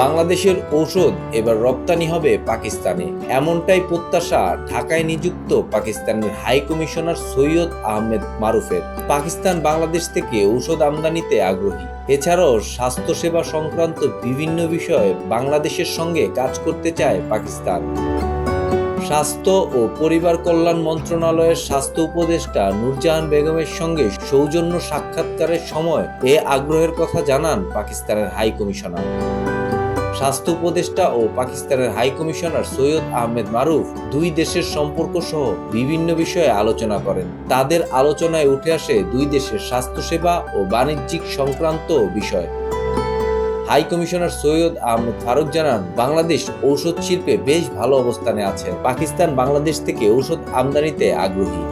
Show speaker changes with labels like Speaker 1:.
Speaker 1: বাংলাদেশের ঔষধ এবার রপ্তানি হবে পাকিস্তানে। এমনটাই প্রত্যাশা ঢাকায় নিযুক্ত পাকিস্তানের হাই কমিশনার সৈয়দ আহমেদ মারুফের। পাকিস্তান বাংলাদেশ থেকে ঔষধ আমদানিতে আগ্রহী। এছাড়াও স্বাস্থ্যসেবা সংক্রান্ত বিভিন্ন বিষয়ে বাংলাদেশের সঙ্গে কাজ করতে চায় পাকিস্তান। স্বাস্থ্য ও পরিবার কল্যাণ মন্ত্রণালয়ের স্বাস্থ্য উপদেষ্টা নূরজাহান বেগমের সঙ্গে সৌজন্য সাক্ষাৎকারের সময় এ আগ্রহের কথা জানান পাকিস্তানের হাই কমিশনার। স্বাস্থ্য উপদেষ্টা ও পাকিস্তানের হাই কমিশনার সৈয়দ আহমেদ মারুফ দুই দেশের সম্পর্ক সহ বিভিন্ন বিষয়ে আলোচনা করেন। তাদের আলোচনায় উঠে আসে দুই দেশের স্বাস্থ্যসেবা ও বাণিজ্যিক সংক্রান্ত বিষয়। হাই কমিশনার সৈয়দ আহমেদ ফারুক জানান, বাংলাদেশ ঔষধ শিল্পে বেশ ভালো অবস্থানে আছে। পাকিস্তান বাংলাদেশ থেকে ঔষধ আমদানিতে আগ্রহী।